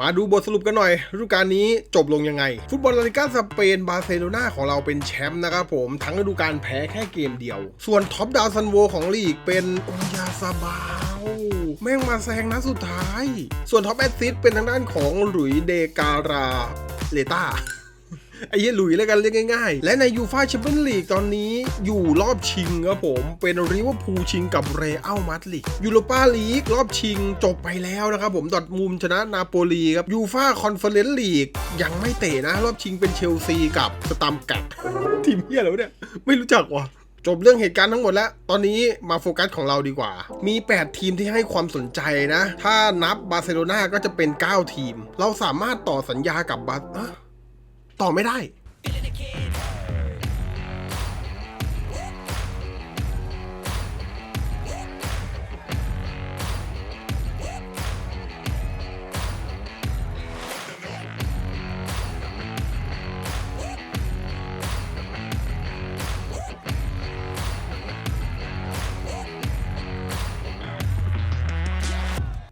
มาดูบทสรุปกันหน่อยฤดูกาลนี้จบลงยังไง ฟุตบอลลาลิก้าสเปนบาร์เซโลนาของเราเป็นแชมป์นะครับผมทั้งฤดูกาลแพ้แค่เกมเดียว ส่วนท็อปดาวซันโวของลีกเป็นโอยาซาบาวแม่งมาแซงนัดสุดท้าย ส่วนท็อปแอดซิสเป็นทางด้านของหลุยส์เดการาเลต้า ไอ้เหี้ยหลุยแล้วกันเรียกง่ายๆ และในยูฟาแชมเปี้ยนลีกตอนนี้อยู่รอบชิงครับผม เป็นริเวอร์พูลชิงกับเรอัลมาดริดยูโรปาลีกรอบชิงจบไปแล้วนะครับผมดอทมุมชนะนาโปลีครับยูฟาคอนเฟอเรนซ์ลีกยังไม่เตะนะ รอบชิงเป็นเชลซีกับสตัมกัดทีมเหี้ยอะไรวเนี่ยไม่รู้จักว่ะจบเรื่องเหตุการณ์ทั้งหมดแล้ว ตอนนี้มาโฟกัสของเราดีกว่า มี 8 ทีมที่ให้ความสนใจนะ ถ้านับบาร์เซโลนาก็จะเป็น 9 ทีม เราสามารถต่อสัญญากับบาร์ ต่อไม่ได้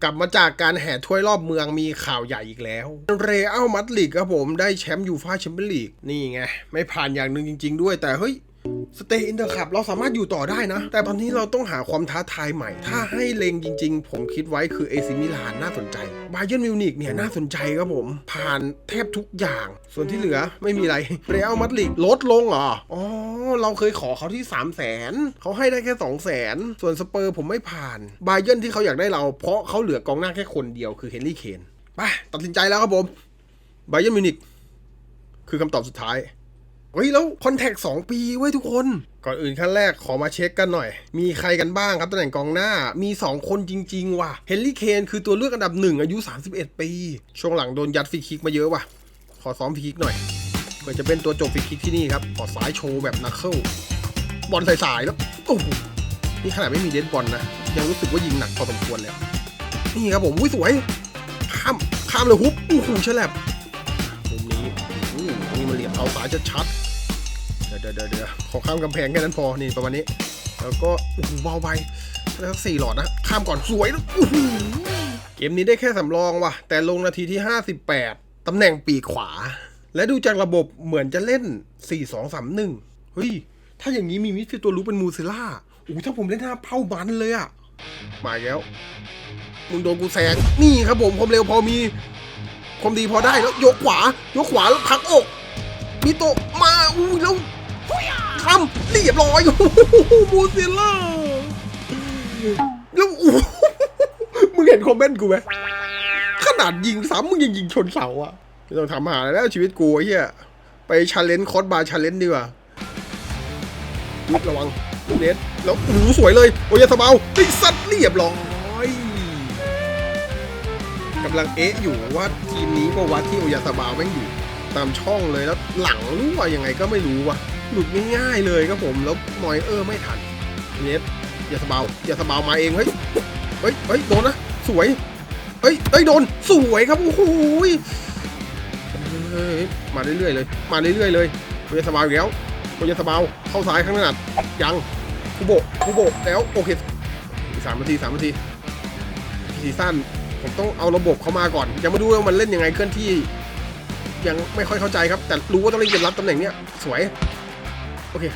ลับมาจากการแห่ถ้วยรอบเมืองมีข่าวใหญ่อีกแล้ว เรอัลมาดริดครับผมได้แชมป์ยูฟ่าแชมเปี้ยนลีกนี่ไง ไม่ผ่านอย่างหนึ่งจริง ๆ ด้วยแต่เฮ้ย สเตย์อินเตอร์คับเราสามารถอยู่ต่อได้นะ แต่ตอนนี้เราต้องหาความท้าทายใหม่ ถ้าให้เลงจริงๆ ผมคิดไว้คือเอซิมิลานน่าสนใจบาเย r n นมิวนิกเนี่ยน่าสนใจครับผม ผ่านแทบทุกอย่าง ส่วนที่เหลือไม่มีอะไรเรอัลมาดริดลดลงเหรออ๋อ เราเคยขอเขาที่ 3 0 0แสนเขาให้ได้แค่ 2 0 0แสนส่วนสเปอร์ผมไม่ผ่านบาเย r n ที่เขาอยากได้เรา เพราะเขาเหลือกองหน้าแค่คนเดียวคือเฮนรี่เคนไปตัดสินใจแล้วครับผมบาเย r n นมิวนิกคือคำตอบสุดท้าย เฮ้ยแล้วคอนแทค2ปีไว้ยทุกคน ก่อนอื่นขั้นแรกขอมาเช็คกันหน่อย มีใครกันบ้างครับตำแหน่งกองหน้ามี 2 คนจริง ๆ ว่ะเฮนรี่เคนคือตัวเลือกอันดับหนึ่งอายุ 31 ปี ช่วงหลังโดนยัดฟรีคิกมาเยอะว่ะ ขอซ้อมฟรีคิกหน่อยเพื่อจะเป็นตัวจบฟรีคิกที่นี่ครับขอซ้ายโชว์แบบนักเข้าบอลสายๆแล้วโอ้โหนี่ขนาดไม่มีเดนบอลนะยังรู้สึกว่ายิงหนักพอสมควรเลยนี่ครับผมอุ้ยสวยข้ามข้ามเลยฮุบโอ้โหฉลับมุมนี้อู้นี่มันเหลี่ยมเอาสายจะชัด เดี๋ยวเดี๋ยวเดี๋ยวขอข้ามกำแพงแค่นั้นพอ นี่ประมาณนี้ แล้วก็โอ้โหเบาไปแล้วสี่หลอดนะ ข้ามก่อนสวยนะโอ้โหเกมนี้ได้แค่สำรองว่ะ แต่ลงนาทีที่ 58 ตำแหน่งปีกขวา และดูจากระบบเหมือนจะเล่น 4-2-3-1 เฮ้ย ถ้าอย่างนี้มีมิดฟิลด์ตัวรู้เป็นมูซิล่าโอ้ถ้าผมเล่นหน้าเป้าบันเลยอะมาแล้ว มึงโดนกูแซง นี่ครับผมความเร็วพอมี ความดีพอได้แล้วยกขวา ยกขวาแล้วพักอกมิโตมาอู้แล้ว ทำเรียบร้อยโมซิล่าแล้วอู้หูมึงเห็นคอมเมนต์กูไหมขนาดยิงซ้ำมึงยังยิงชนเสาอะไม่ต้องทำหาแล้วชีวิตกูไอ้เหี้ยไปชาเลนจ์คอสบาร์ชาเลนจ์ดีกว่าระวังเน็ตแล้วโอ้สวยเลย โอ้ยาสเบาไอ้สัตว์เรียบร้อยกำลังเอ๊ะอยู่ว่าทีมนี้ก็วัดที่โอยาสบาวแม่งอยู่ ตามช่องเลยแล้วหลังรั่วยังไงก็ไม่รู้ว่ะ หลุดง่ายๆเลยครับผมแล้วนอยเออร์ไม่ทันเนฟอย่าสบาวอย่าสบาวมาเองเฮ้ยเฮ้ยเฮ้ยโดนนะสวยเฮ้ยเฮ้ยโดนสวยครับโอ้โหมาเรื่อยๆเลย มาเรื่อยๆเลยโอยาสบาอีกแล้วโอยาสบาเข้าซ้ายข้างหน้ายังคูโบคูโบแล้วโอเคอีกสามนาทีสามนาทีซีซั่นผมต้องเอาระบบเข้ามาก่อนยังไม่รู้ว่ามันเล่นยังไงเคลื่อนที่ ยังไม่ค่อยเข้าใจครับ แต่รู้ว่าต้องเล่นเกมรับตำแหน่งเนี้ยสวย อเค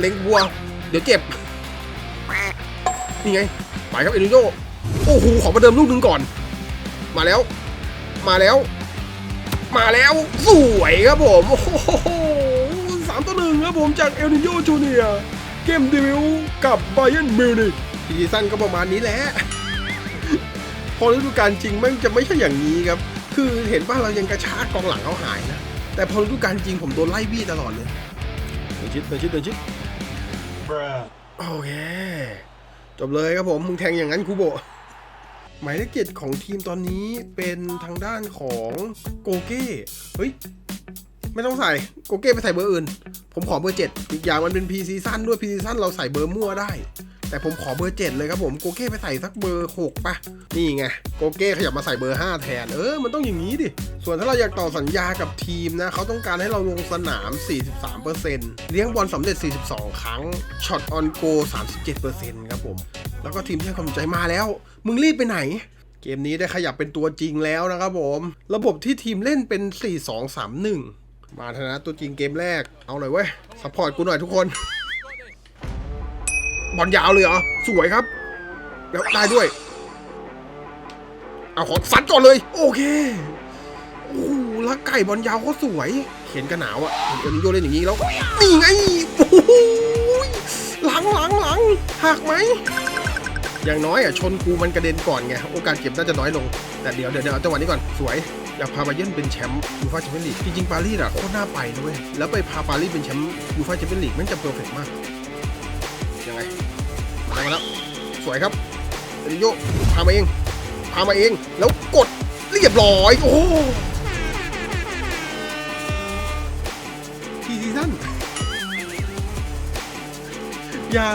เล็งวัว เดี๋ยวเจ็บ นี่ไง ไปครับเอนิโยโอ้โห ขอประเดิมลูกหนึ่งก่อน มาแล้ว มาแล้ว มาแล้ว สวยครับผม โอ้โหสามต่อหนึ่งครับผมจากเอลนิโยจูเนียเกมเดบิวกับไบเ e นมิวนิกซีซั่นก็ประมาณนี้แหละ พอฤดูกาลจริงมันจะไม่ใช่อย่างนี้ครับ คือเห็นว่าเรายังกระชากกองหลังเขาหายนะ แต่พอฤดูกาลจริงผมโดนไล่บี้ตลอดเลยเดินชิดเดินชิดเดินชิดโอเค จบเลยครับผม มึงแทงอย่างนั้นคูโบะหมายเลขเจ็ดของทีมตอนนี้เป็นทางด้านของโกเก้ เฮ้ย ไม่ต้องใส่โกเก้ไปใส่เบอร์อื่น ผมขอเบอร์เจ็ดอีกอย่างมันเป็นพีซีซั่นด้วยพีซีซั่นเราใส่เบอร์มั่วได้ แต่ผมขอเบอร์เจ็ดเลยครับผมโกเก้ไปใส่สักเบอร์หกปะนี่ไงโกเก้ขยับมาใส่เบอร์5แทนเออมันต้องอย่างนี้ดิส่วนถ้าเราอยากต่อสัญญากับทีมนะเขาต้องการให้เราลงสนาม 43%เลี้ยงบอลสำเร็จ 42 ครั้งช็อตออนโก37%ครับผมแล้วก็ทีมที่ให้ความสนใจมาแล้ว มึงรีบไปไหนเกเกมนี้ได้ขยับเป็นตัวจริงแล้วนะครับผม ระบบที่ทีมเล่นเป็น 4 2 3 1 มาธนะตัวจริงเกมแรก เอาเลยเว้ยซัพพอร์ตกูหน่อยทุกคน บอลยาวเลยเหรอ สวยครับ แล้วได้ด้วย เอาขอสัดก่อนเลย โอเค โอ้โหล้วไก่บอลยาวก็สวยเห็นกันหนาวอะเห็นนิโยเล่นอย่างนี้แล้ว นี่ไงโอ้โหลังหลังหลังหักไหม อย่างน้อยอะชนกูมันกระเด็นก่อนไง โอกาสเก็บน่าจะน้อยลง แต่เดี๋ยวเดี๋ยวเดี๋ยวเอาจังหวะนี้ก่อน สวย อยากพาบาเยิร์นเป็นแชมป์ยูฟ่าแชมเปี้ยนลีกจริงๆปารีสอะโคตรน่าไปนะเว้ยแล้วไปพาปารีสเป็นแชมป์ยูฟ่าแชมเปี้ยนลีกมันจะเพอร์เฟกต์มากยังไงมาแล้วสวยครับเอลิโยพามาเอง พามาเอง แล้วกดเรียบร้อย โอ้ทีซีซั่นอย่า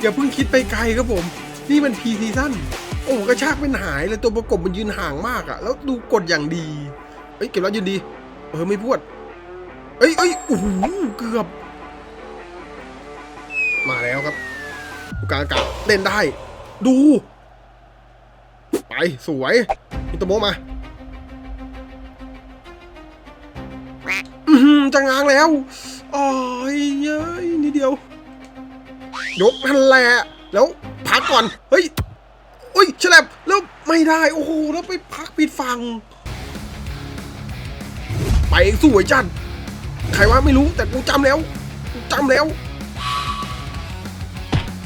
อย่าเพิ่งคิดไปไกลครับผม นี่มันพีซีซั่น โอ้กระชากเป็นหายเลยตัวประกบมันยืนห่างมากอะแล้วดูกดอย่างดีเอ้ยเก็บแล้วยืนดี เออไม่พวดเอ้ยเอ้ยโอ้โหเกือบ มาแล้วครับกากาเล่นได้ ดู ไปสวยมิตโมมาอือหือจะง้างแล้วอ๋อยเย้ยนิดเดียวยกนั่นแหละแล้วพักก่อน เฮ้ย อุ้ยฉลับแล้วไม่ได้ โอ้โห แล้วไปพักผิดฝั่งไปสู้ไวยจัดใครว่าไม่รู้แต่กูจำแล้วกูจำแล้ว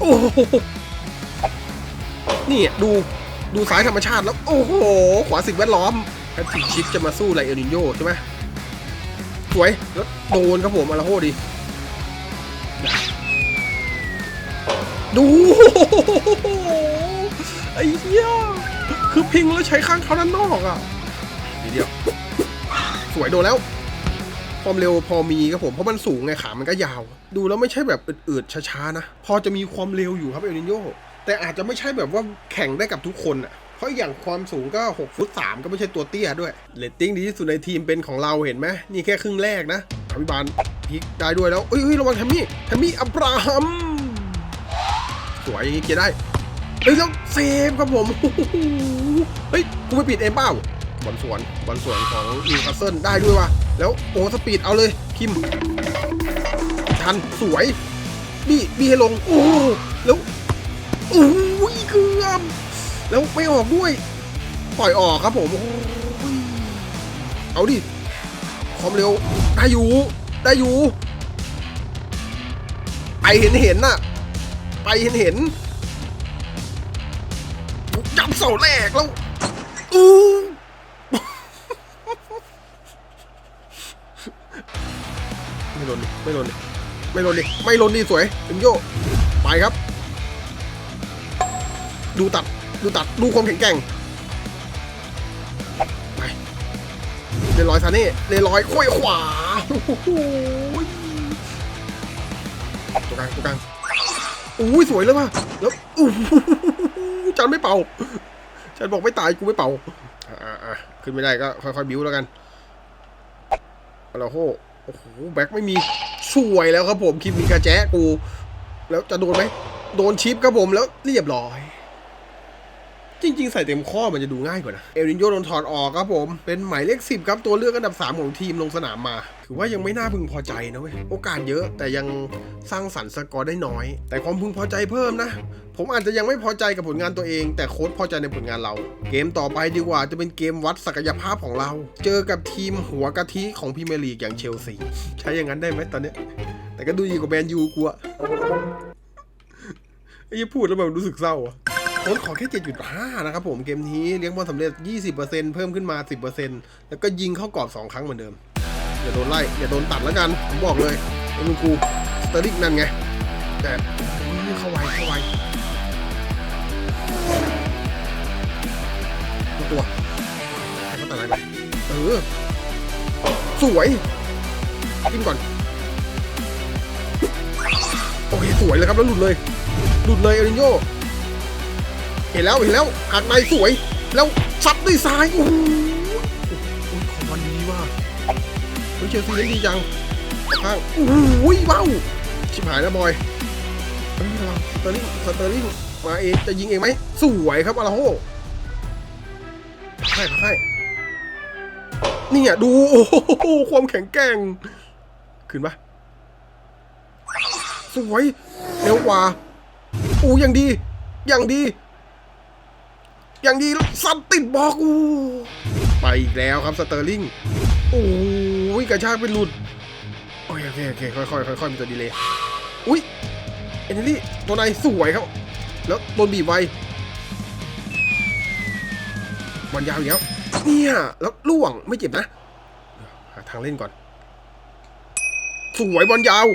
โอ้โห นี่ดูดูสายธรรมชาติแล้ว โอ้โห ขวาสิ่งแวดล้อมแพทริกชิปจะมาสู้ไรเอลนิโยใช่ไหมสวย แล้วโดนครับผมอาราโฮดี ดู ไอ้เหี้ยคือพิงแล้วใช้ข้างเท้าด้านนอกอะนิดเดียว สวยโดนแล้ว ความเร็วพอมีครับผม เพราะมันสูงไงขา มันก็ยาว ดูแล้วไม่ใช่แบบอืดๆช้าๆนะ พอจะมีความเร็วอยู่ครับเอลนิโยแต่อาจจะไม่ใช่แบบว่าแข่งได้กับทุกคนอะเพราะอย่างความสูงก็ 6 ฟุต 3 ก็ไม่ใช่ตัวเตี้ยด้วยเลตติ้งดีที่สุดในทีมเป็นของเราเห็นไหมนี่แค่ครึ่งแรกนะอภิบาลพลิกได้ด้วยแล้วเอ้ยเอ้ยระวังแทมมี่แทมมี่อับราฮัมสวยอย่างนี้เกียร์ได้ เฮ้ยแล้วเซฟครับผมเฮ้ยกูไปปิดเองเปล่าบอลสวนบอลสวนของนิวคาสเซิลได้ด้วยว่ะแล้วโอ้สปีดเอาเลยคิม ทันสวยบี้บี้ให้ลง โอ้แล้วโอ้ยเกือบแล้วไม่ออกด้วย ปล่อยออกครับผมอเอาดิความเร็วได้อยู่ได้อยู่ไปเห็นเห็นน่ะ ไปเห็นเห็น ยับเสาแรกแล้วอู้ไม่ลนดิไม่ลนดิไม่ลนดิไม่ลนดิสวยเอ็มโยไปครับ ดูตัดดูตัดดูความแข็งแกร่งไปเรลอยซาเน่เรลอยค่อยขวาโอ้โหตัวกลางตัวกลางอุ้ยสวยเลยว่ะแล้วอู้ จันไม่เป่า จันบอกไม่ตายกูไม่เป่า อ่าอ่าขึ้นไม่ได้ก็ค่อยๆบิ้วแล้วกันอาราโหโอ้โหแบ็คไม่มีสวยแล้วครับผมคิมมีกระแจกู แล้วจะโดนไหมโดนชิปครับผมแล้วเรียบร้อย จริง ๆ ใส่เต็มข้อมันจะดูง่ายกว่านะ เอรินโยโดนถอดออกครับผม เป็นหมายเลขสิบครับ ตัวเลือกอันดับ 3 ของทีมลงสนามมา ถือว่ายังไม่น่าพึงพอใจนะเว้ย โอกาสเยอะแต่ยังสร้างสรรค์สกอร์ได้น้อย แต่ความพึงพอใจเพิ่มนะ ผมอาจจะยังไม่พอใจกับผลงานตัวเอง แต่โค้ชพอใจในผลงานเรา เกมต่อไปดีกว่าจะเป็นเกมวัดศักยภาพของเรา เจอกับทีมหัวกะทิของพรีเมียร์ลีกอย่างเชลซีใช้อย่างนั้นได้ไหมตอนเนี้ยแต่ก็ดูดีกว่าแมนยูกูอะไอ้พูดแล้วแบบรู้สึกเศร้าอะ โค้ดขอแค่ 7.5 นะครับผมเกมนี้เลี้ยงบอลสำเร็จ 20%เพิ่มขึ้นมา 10%แล้วก็ยิงเข้ากรอบ 2 ครั้งเหมือนเดิม อย่าโดนไล่ อย่าโดนตัดแล้วกัน ผมบอกเลยไอ้ลุงกูสเตอริกนั่นไง แต่อุ๊ยเข้าไวเข้าไวตัวให้เขาตัดอะไรไปเออ สวยกินก่อน โอเค สวยเลยครับ แล้วหลุดเลย หลุดเลยเอรินโย เห็นแล้วเห็นแล้วหักในสวย แล้วซัดด้วยซ้ายโอ้โหโอ้ยของวันนี้ว่าเฮ้ยเชลซีเล่นดีจังข้างโอ้โหว้าวชิบหายแล้วบอยเฮ้ยสเตอร์ลิงสเตอร์ลิงมาเองจะยิงเองไหมสวยครับอาราโฮให้ให้นี่อะดูโอ้โหความแข็งแกร่งขึ้นปะสวยเร็วกว่าโอ้ยังดี อย่างดี อย่างดีแล้วซัดติดบล็อกอู้ไปอีกแล้วครับสเตอร์ลิงโอ้ยกระชากเป็นหลุด โอเคโอเคโอเคค่อยค่อยค่อยค่อยมีตัวดีเลยอุ้ยเอเนลี่ตัวในสวยครับ แล้วโดนบีบไวบอลยาวอีกแล้วเนี่ยแล้วล่วงไม่เจ็บนะหาทางเล่นก่อน สวยบอลยาว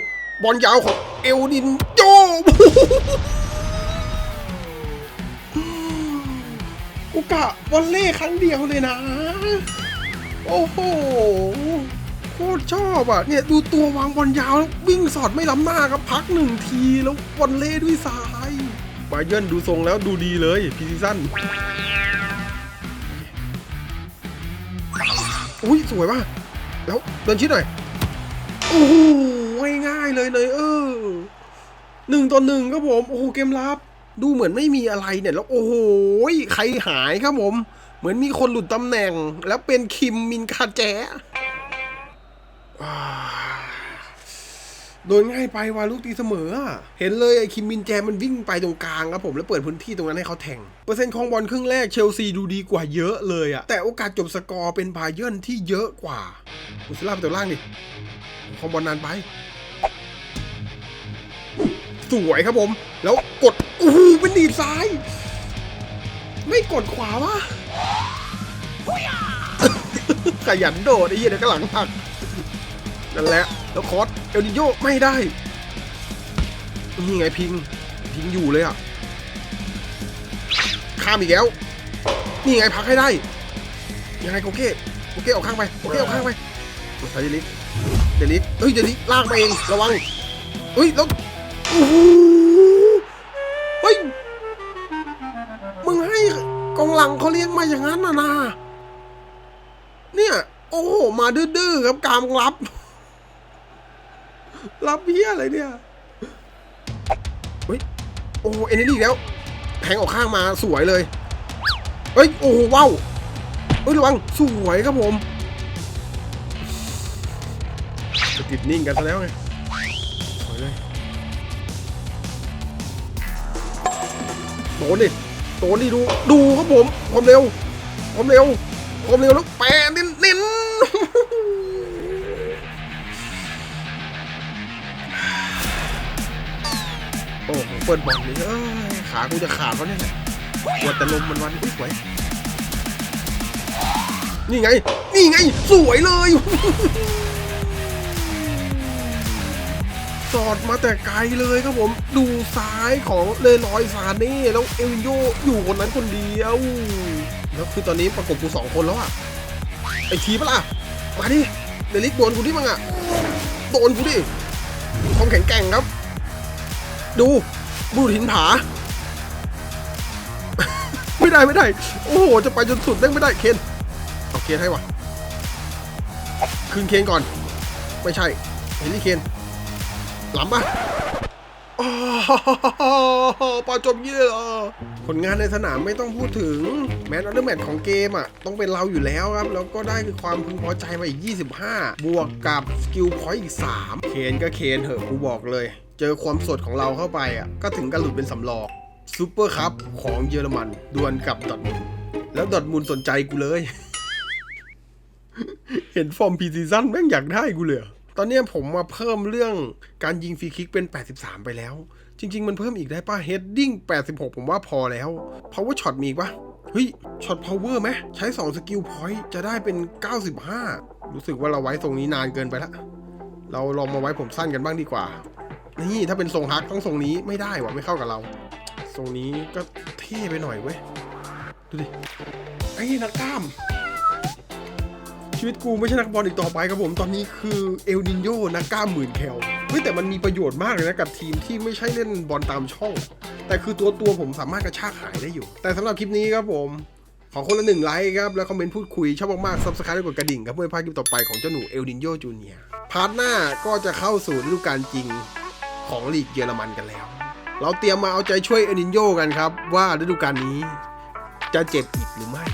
บอลยาวของเอลดินโจ กูกะวอลเล่ครั้งเดียวเลยนะ โอ้โหโคตรชอบอะ เนี่ยดูตัววางบอลยาวแล้ววิ่งสอดไม่ล้ำหน้าครับพักหนึ่งทีแล้ววอลเล่ด้วยซ้ายบาเยินดูทรงแล้วดูดีเลยพีซีซั่นอุ้ยสวยว่ะแล้วเดินชิดหน่อย โอ้โหง่ายๆเลยเลย เออหนึ่งต่อหนึ่งครับผม โอ้โหเกมลับ ดูเหมือนไม่มีอะไรเนี่ย แล้วโอ้โหใครหายครับผม เหมือนมีคนหลุดตำแหน่ง แล้วเป็นคิมมินคาแจโดนง่ายไปว่าลูกตีเสมอ เห็นเลยไอ้คิมมินแจมันวิ่งไปตรงกลางครับผมแล้วเปิดพื้นที่ตรงนั้นให้เขาแทง เปอร์เซ็นต์ของบอลครึ่งแรกเชลซีดูดีกว่าเยอะเลยอะแต่โอกาสจบสกอร์เป็นบาเยิร์นที่เยอะกว่าอุสลาไปตัวล่างดิของบอลนานไป สวยครับผม แล้วกดโอ้โหเป็นดีซ้าย ไม่กดขวาวะขยันโดดไอ้เหี้ยเดี๋ยวก็หลังหักนั่นแหละแล้วคอสเอลนิโยไม่ได้นี่ไงพิงพิงอยู่เลยอะข้ามอีกแล้ว นี่ไงพักให้ได้ ยังไงโอเคโอเคออกข้างไปโอเคออกข้างไปใส่เดลิกเดลิกเฮ้ยเดลิกลากมาเองระวังเฮ้ยแล้ว เฮ้ย มึงให้กองหลังเขาเลี้ยงมาอย่างนั้นนะนะเนี่ย โอ้โห มาดื้อๆครับกามรับ รับเพี้ยอะไรเนี่ยเฮ้ย โอ้เอเนลี่แล้วแทงออกข้างมาสวยเลย เฮ้ย โอ้ว้าวเฮ้ยระวังสวยครับผมจะติดนิ่งกันซะแล้วไง โดนดิโดนดิดู ดูครับผมความเร็วความเร็วความเร็วแล้วแปะน้นเน้นโอ้โหเปิดบอลเลยขากูจะขาดวะเนี่ยปวดแต่ลมมันวันอุ้ยสวยนี่ไง นี่ไง สวยเลย สอดมาแต่ไกลเลยครับผมดูซ้ายของเลลอยซาเน่แล้วเอลวินโยอยู่คนนั้นคนเดียวแล้วคือตอนนี้ประกบกูสองคนแล้วอะไอทีปะล่ะมาดิเดลิกโดนกูดิมั้งอะโดนกูดิความแข็งแกร่งครับ ดูบูดหินผา ไม่ได้ไม่ได้ โอ้โห จะไปจนสุดแม่งไม่ได้เคนเอาเคนให้วะคืนเคนก่อน ไม่ใช่เฮนรี่เคน ล้ำปะอ๋อปาจบยี่เลยเหรอผลงานในสนามไม่ต้องพูดถึง แมนออเดอร์แมทของเกมอะ ต้องเป็นเราอยู่แล้วครับ แล้วก็ได้คือความพึงพอใจมาอีก 25 บวกกับสกิลพอยต์อีก 3 เคนก็เคนเหอะกูบอกเลย เจอความสดของเราเข้าไปอะ ก็ถึงกันหลุดเป็นสำรองซูเปอร์คัพของเยอรมันดวลกับดอทมุนด์แล้วดอทมุนด์สนใจกูเลย เห็นฟอร์มพีซีซั่นแม่งอยากได้กูเลย ตอนนี้ผมมาเพิ่มเรื่องการยิงฟรีคิกเป็น 83 ไปแล้ว จริง ๆ มันเพิ่มอีกได้ป่ะ heading 86 ผมว่าพอแล้ว power shot มีอีป่ะเฮ้ยช็อต power ไหมใช้ 2 สกิลพอยต์จะได้เป็น 95 รู้สึกว่าเราไว้ตรงนี้นานเกินไปละ เราลองมาไว้ผมสั้นกันบ้างดีกว่า นี่ถ้าเป็นทรงฮักต้องทรงนี้ไม่ได้วะไม่เข้ากับเรา ทรงนี้ก็เท่ไปหน่อยเว้ย ดูดิไอ้นักกล้าม ชีวิตกูไม่ใช่นักบอลอีกต่อไปครับผมตอนนี้คือเอลนินโยนักกล้าหมื่นแคลเฮ้ยแต่มันมีประโยชน์มากเลยนะกับทีมที่ไม่ใช่เล่นบอลตามช่อง แต่คือตัวตัวผมสามารถกระชากหายได้อยู่ แต่สำหรับคลิปนี้ครับผมขอคนละหนึ่งไลค์ครับ แล้วคอมเมนต์พูดคุย ชอบมากๆซับสไครต์กดกระดิ่งครับเพื่อไม่พลาดคลิปต่อไปของเจ้าหนูเอลนินโยจูเนียพาร์ทหน้าก็จะเข้าสู่ฤดูกาลจริงของลีกเยอรมันกันแล้ว เราเตรียมมาเอาใจช่วยเอลนินโยกันครับว่าฤดูกาลนี้จะเจ็บอีกหรือไม่